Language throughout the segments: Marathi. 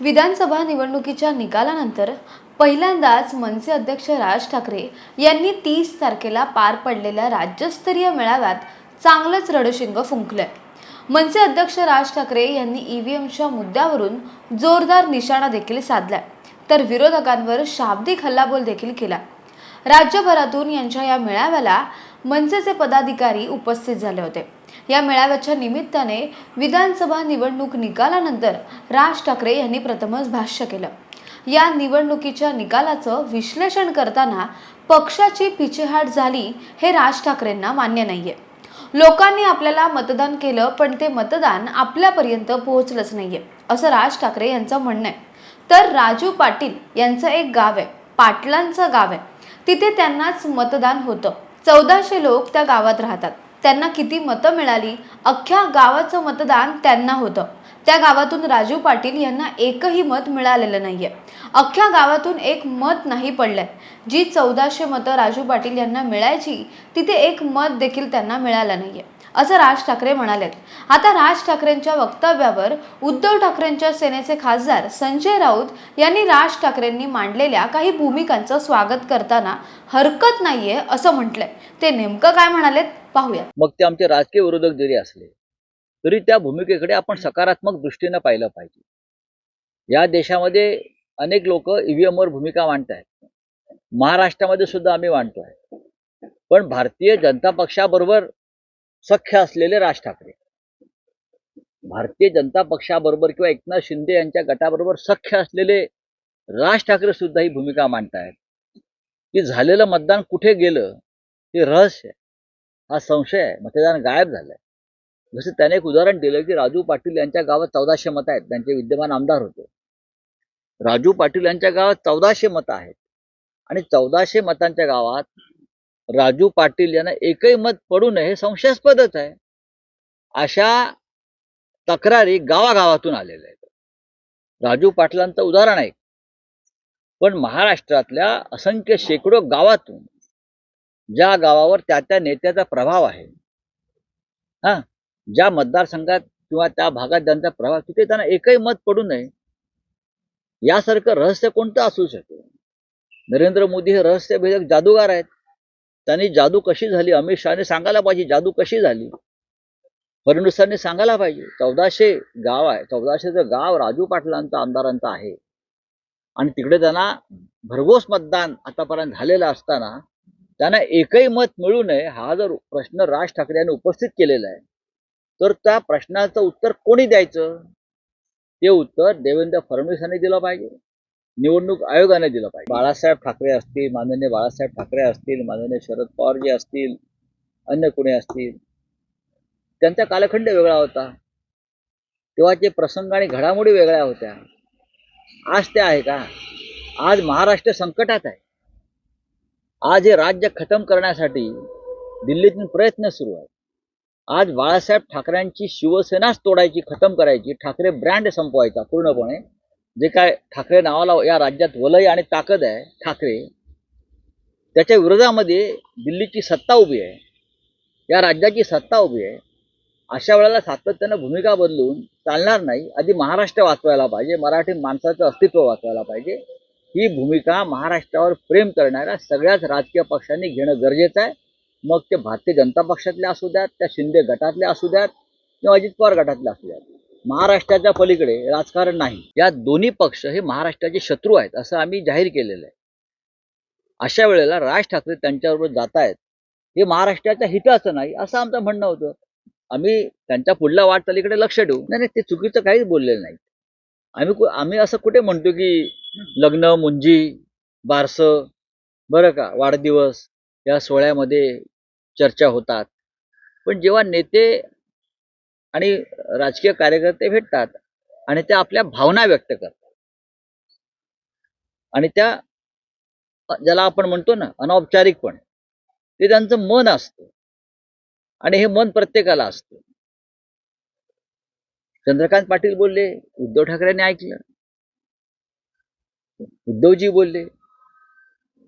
विधानसभा निवडणुकीच्या निकालानंतर पहिल्यांदाच मनसे अध्यक्ष राज ठाकरे यांनी तीस तारखेला पार पडलेल्या राज्यस्तरीय मेळाव्यात चांगलंच रडशिंग फुंकलंय. मनसे अध्यक्ष राज ठाकरे यांनी ईव्हीएमच्या मुद्द्यावरून जोरदार निशाणा देखील साधलाय तर विरोधकांवर शाब्दिक हल्लाबोल देखील केला. राज्यभरातून यांच्या या मेळाव्याला मनसेचे पदाधिकारी उपस्थित झाले होते. या मेळाव्याच्या निमित्ताने विधानसभा निवडणूक निकालानंतर राज ठाकरे यांनी प्रथमच भाष्य केलं. या निवडणुकीच्या निकालाचं विश्लेषण करताना पक्षाची पिछेहाट झाली हे राज ठाकरेंना मान्य नाहीये. लोकांनी आपल्याला मतदान केलं पण ते मतदान आपल्यापर्यंत पोहोचलंच नाहीये असं राज ठाकरे यांचं म्हणणं आहे. तर राजू पाटील यांचं एक गाव आहे पाटलांचं गाव आहे. तिथे त्यांनाच मतदान होतं. चौदाशे लोक त्या गावात राहतात. त्यांना किती मतं मिळाली? अख्ख्या गावाचं मतदान त्यांना होतं. त्या गावातून राजू पाटील यांना एकही मत मिळालेलं नाहीये. अख्ख्या गावातून एक मत नाही पडलंय. जी चौदाशे मतं राजू पाटील यांना मिळायची तिथे एक मत देखील त्यांना मिळालं नाहीये. असं राज ठाकरे म्हणालेत. आता राज ठाकरेंच्या वक्तव्यावर उद्धव ठाकरेंच्या सेनेचे खासदार संजय राऊत यांनी राज ठाकरेंनी मांडलेल्या काही भूमिकांचं स्वागत करताना हरकत नाहीये असं म्हटलंय. ते नेमकं काय म्हणालेत? पाहूया. मग ते आमचे राजकीय विरोधक जरी असले तरी त्या भूमिकेकडे आपण सकारात्मक दृष्टीनं पाहिलं पाहिजे. या देशामध्ये अनेक लोक ईव्हीएमवर भूमिका मांडत आहेत महाराष्ट्रामध्ये सुद्धा आम्ही मांडतोय. पण भारतीय जनता पक्षाबरोबर सख्य असलेले राज ठाकरे. भारतीय जनता पक्षाबरोबर किंवा एकनाथ शिंदे यांच्या गटाबरोबर सख्य असलेले राज ठाकरे सुद्धा ही भूमिका मांडतायत. की झालेलं मतदान कुठे गेलं हे रहस्य हा संशय आहे. मतदान गायब झालंय. जसं त्याने एक उदाहरण दिलं की राजू पाटील यांच्या गावात चौदाशे मतं आहेत. त्यांचे विद्यमान आमदार होते. राजू पाटील यांच्या गावात चौदाशे मतं आहेत. आणि चौदाशे मतांच्या गावात राजू पाटील यांना एकही मत पडू नये हे संशयास्पदच आहे. अशा तक्रारी गावागावातून आलेल्या आहेत. राजू पाटलांचं उदाहरण आहे. पण महाराष्ट्रातल्या असंख्य शेकडो गावातून ज्या गावावर त्या त्या नेत्याचा प्रभाव आहे हा ज्या मतदारसंघात किंवा त्या भागात ज्यांचा प्रभाव तिथे त्यांना एकही मत पडू नये यासारखं रहस्य कोणतं असू शकेल? नरेंद्र मोदी हे रहस्यभेदक जादूगार आहेत. त्यांनी जादू कशी झाली? अमित शहाने सांगायला पाहिजे जादू कशी झाली? फडणवीसांनी सांगायला पाहिजे चौदाशे गाव आहे चौदाशेचं गाव राजू पाटलांचं आमदारांचं आहे आणि तिकडे त्यांना भरघोस मतदान आतापर्यंत झालेलं असताना त्यांना एकही मत मिळू नये हा जर प्रश्न राज ठाकरे यांनी उपस्थित केलेला आहे तर त्या प्रश्नाचं उत्तर कोणी द्यायचं? ते उत्तर देवेंद्र फडणवीस यांनी दिलं पाहिजे. निवडणूक आयोगाने दिलं पाहिजे. बाळासाहेब ठाकरे असतील माननीय बाळासाहेब ठाकरे असतील माननीय शरद पवार जे असतील अन्य कोणी असतील त्यांचा कालखंड वेगळा होता. तेव्हाचे प्रसंग आणि घडामोडी वेगळ्या होत्या. आज त्या आहे का? आज महाराष्ट्र संकटात आहे. आज हे राज्य खतम करण्यासाठी दिल्लीतून प्रयत्न सुरू आहेत. आज बाळासाहेब ठाकरेंची शिवसेनाच तोडायची खतम करायची. ठाकरे ब्रँड संपवायचा पूर्णपणे. जे काय ठाकरे नावाला या राज्यात वलय आणि ताकद आहे ठाकरे त्याच्या विरोधामध्ये दिल्लीची सत्ता उभी आहे. या राज्याची सत्ता उभी आहे. अशा वेळेला सातत्यानं भूमिका बदलून चालणार नाही. आधी महाराष्ट्र वाचवायला पाहिजे मराठी माणसाचं अस्तित्व वाचवायला पाहिजे. ही भूमिका महाराष्ट्रावर प्रेम करणाऱ्या सगळ्याच राजकीय पक्षांनी घेणं गरजेचं आहे. मग ते भारतीय जनता पक्षातले असू द्यात त्या शिंदे गटातले असू द्यात किंवा अजित पवार गटातले असू द्यात. महाराष्ट्राच्या पलीकडे राजकारण नाही. या दोन्ही पक्ष हे महाराष्ट्राचे शत्रू आहेत असं आम्ही जाहीर केलेलं आहे. अशा वेळेला राज ठाकरे त्यांच्याबरोबर जात आहेत हे महाराष्ट्राच्या हिताचं नाही असं आमचं म्हणणं होतं. आम्ही त्यांच्या पुढल्या वाटचालीकडे लक्ष देऊ. नाही नाही ते चुकीचं काहीच बोललेलं नाही आम्ही कु- आम्ही असं कुठे म्हणतो की लग्न मुंजी बारसं बरं का वाढदिवस या सोहळ्यामध्ये चर्चा होतात. पण जेव्हा नेते आणि राजकीय कार्यकर्ते भेटतात आणि त्या आपल्या भावना व्यक्त करतात. आणि त्या ज्याला आपण म्हणतो ना अनौपचारिकपणे ते त्यांचं मन असतं. आणि हे मन प्रत्येकाला असतं. चंद्रकांत पाटील बोलले उद्धव ठाकरेंनी ऐकलं. उद्धवजी बोलले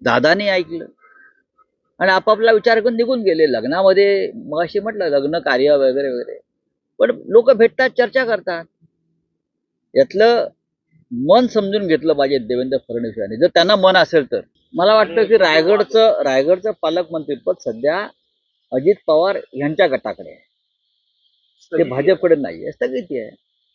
दादाने ऐकलं. आणि आपापला विचार करून निघून गेले. लग्नामध्ये मग अशी म्हटलं लग्न कार्य वगैरे वगैरे. पण लोक भेटतात चर्चा करतात. यातलं मन समजून घेतलं पाहिजे देवेंद्र फडणवीस यांनी. जर त्यांना मन असेल तर. मला वाटतं की रायगडचं रायगडचं पालकमंत्रीपद सध्या अजित पवार यांच्या गटाकडे आहे. ते भाजपकडे नाही आहे स्थगिती आहे.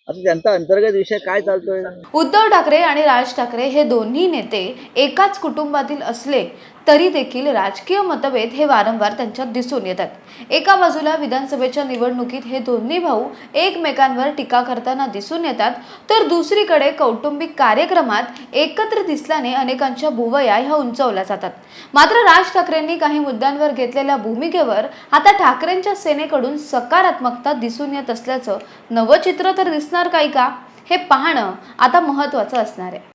आता त्यांचा अंतर्गत विषय काय चालतोय? उद्धव ठाकरे आणि राज ठाकरे हे दोन्ही नेते एकाच कुटुंबातील असले तरी देखील राजकीय मतभेद हे वारंवार त्यांच्यात दिसून येतात. एका बाजूला विधानसभेच्या निवडणुकीत हे दोन्ही भाऊ एकमेकांवर टीका करताना दिसून येतात तर दुसरीकडे कौटुंबिक कार्यक्रमात एकत्र दिसल्याने अनेकांच्या भुवया ह्या उंचवल्या जातात. मात्र राज ठाकरेंनी काही मुद्द्यांवर घेतलेल्या भूमिकेवर आता ठाकरेंच्या सेनेकडून सकारात्मकता दिसून येत असल्याचं नवं चित्र तर दिसणार काही का? हे पाहणं आता महत्त्वाचं असणार आहे.